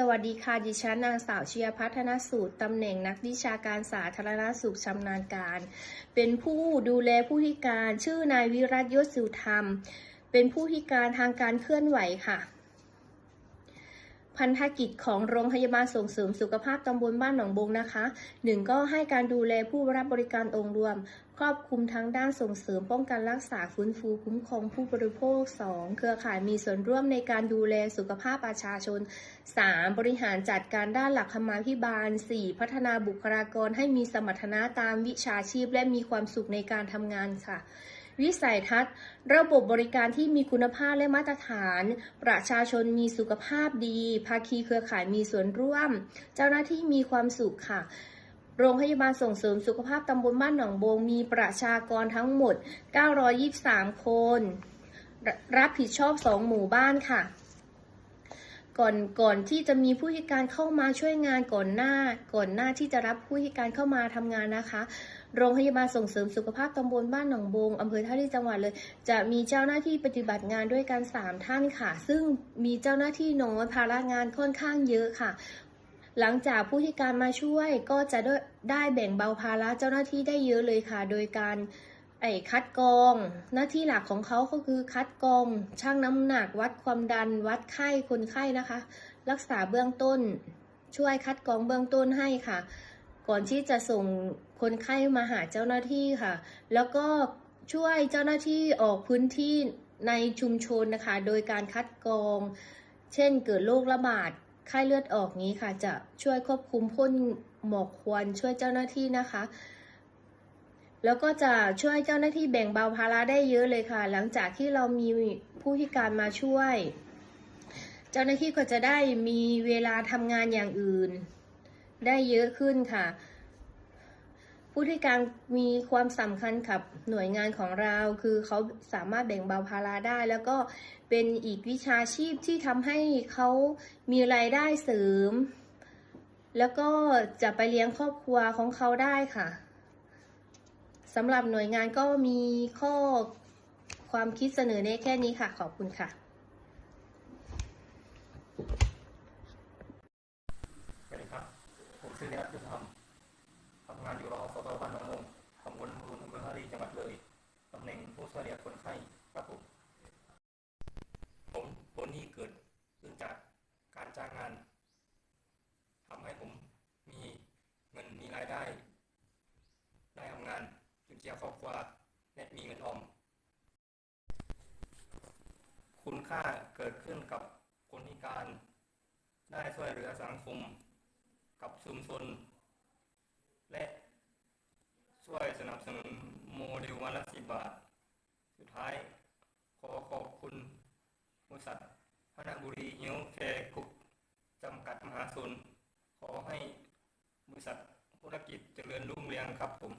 สวัสดีค่ะ ดิฉันนางสาวเชียพัฒนสูตร ตำแหน่งนักวิชาการสาธารณสุขชำนาญการ เป็นผู้ดูแลผู้พิการ ชื่อนายวิรัตยศสุธรรม เป็นผู้พิการทางการเคลื่อนไหวค่ะ พันธกิจของโรงพยาบาลส่งเสริมสุขภาพตำบลบ้านหนองบงนะคะหนึ่งก็ให้การดูแลผู้รับบริการองค์รวม ครอบคลุมทั้งด้านส่งเสริมป้องกันรักษาฟื้นฟูคุ้มครองผู้บริโภค 2. เครือข่ายมีส่วนร่วมในการดูแลสุขภาพประชาชน 3. บริหารจัดการด้านหลักธรรมาภิบาล 4. พัฒนาบุคลากรให้มีสมรรถนะตามวิชาชีพและมีความสุขในการทำงานค่ะ วิสัยทัศน์ ระบบบริการที่มีคุณภาพและมาตรฐาน ประชาชนมีสุขภาพดี ภาคีเครือข่ายมีส่วนร่วม เจ้าหน้าที่มีความสุขค่ะโรงพยาบาลส่งเสริมสุขภาพตำบลบ้านหนองโบงมีประชากรทั้งหมด 923 คนรรับผิดชอบ 2 หมู่บ้านค่ะ ก่อนก่อนที่จะมีผู้พิการเข้ามาช่วยงานก่อนหน้า ก่อนหน้าที่จะรับผู้พิการเข้ามาทำงานนะคะ โรงพยาบาลส่งเสริมสุขภาพตำบลบ้านหนองบงอำเภอท่าที่จังหวัดเลย จะมีเจ้าหน้าที่ปฏิบัติงานด้วยกัน 3 ท่านค่ะ ซึ่งมีเจ้าหน้าที่น้อยภาระงานค่อนข้างเยอะค่ะหลังจากผู้พิการมาช่วยก็จะได้แบ่งเบาภาระเจ้าหน้าที่ได้เยอะเลยค่ะ โดยการ ไอ้คัดกรอง หน้าที่หลักของเขาก็คือคัดกรองชั่งน้ำหนัก วัดความดัน วัดไข้คนไข้นะคะ รักษาเบื้องต้น ช่วยคัดกรองเบื้องต้นให้ค่ะ ก่อนที่จะส่งคนไข้มาหาเจ้าหน้าที่ค่ะ แล้วก็ช่วยเจ้าหน้าที่ออกพื้นที่ในชุมชนนะคะ โดยการคัดกรอง เช่นเกิดโรคระบาดไข้เลือดออกนี้ค่ะ จะช่วยควบคุมพ่นหมอกควันช่วยเจ้าหน้าที่นะคะ แล้วก็จะช่วยเจ้าหน้าที่แบ่งเบาภาระได้เยอะเลยค่ะ หลังจากที่เรามีผู้พิการมาช่วย เจ้าหน้าที่ก็จะได้มีเวลาทำงานอย่างอื่น ได้เยอะขึ้นค่ะ ผู้พิการมีความสำคัญกับหน่วยงานของเรา คือเขาสามารถแบ่งเบาภาระได้ แล้วก็เป็นอีกวิชาชีพที่ทำให้เขามีรายได้เสริม แล้วก็จะไปเลี้ยงครอบครัวของเขาได้ค่ะ สำหรับหน่วยงานก็มีข้อความคิดเสนอในแค่นี้ค่ะ ขอบคุณค่ะ สวัสดีครับ ผมชื่อเนรัตยุทธธรรมทำงานอยู่รอสตบ้านหนองมงตำบลบุญอำเภอฮารีจังหวัดเลยตำแหน่งผู้ช่วยเหลือคนไข้ครับผม ผมผลที่เกิดขึ้นจากการจ้างงานทำให้ผมมีเงินมีรายได้ ได้ทำงานจุนเจือครอบครัวและ มีเงินออม คุณค่าเกิดขึ้นกับคนพิการ ได้ช่วยเหลือสังคม กับชุมชน และช่วยสนับสนุนโมเดลวันละสิบบาท สุดท้ายขอขอบคุณบริษัทพนบุรีเฮลแคร์กรุ๊ปจำกัดมหาชนขอให้บริษัทธุรกิจเจริญรุ่งเรืองครับผม